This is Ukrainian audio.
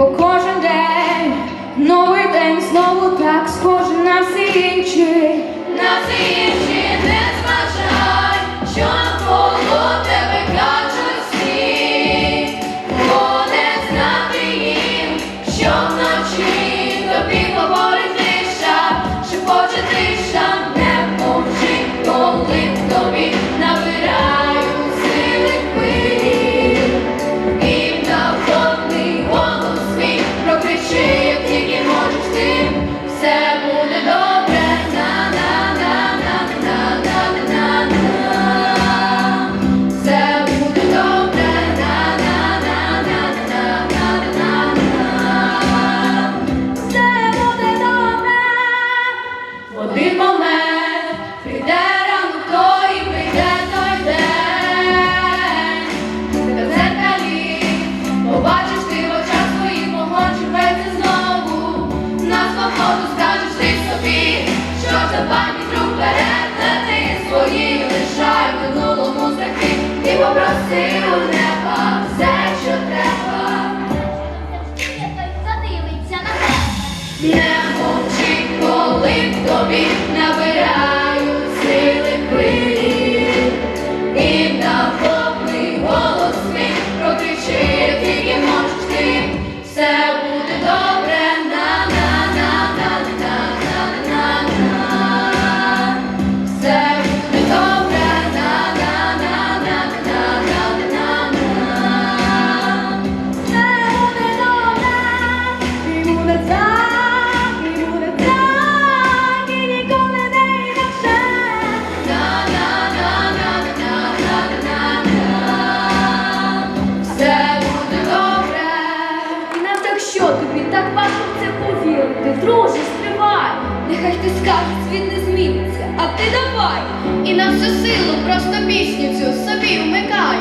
бо кожен день новий день знову так схожий на всі інші. на всі інші. Один момент прийде ранок той, прийде той день. Та в зеркалі побачиш ти в очах своїх вогонь живеться знову. На свободу скажеш ти собі, що за пам'ять рук вперед лети свої лишай в минулому страхи і попроси у неба все, що треба. Не собі набираю і на голос мій прокричи, тільки можеш ти все. Тобі так важко в це повірити? Друже, стривай. Нехай ти скаже, світ не зміниться, а ти давай. І на всю силу просто пісню цю собі вмикай.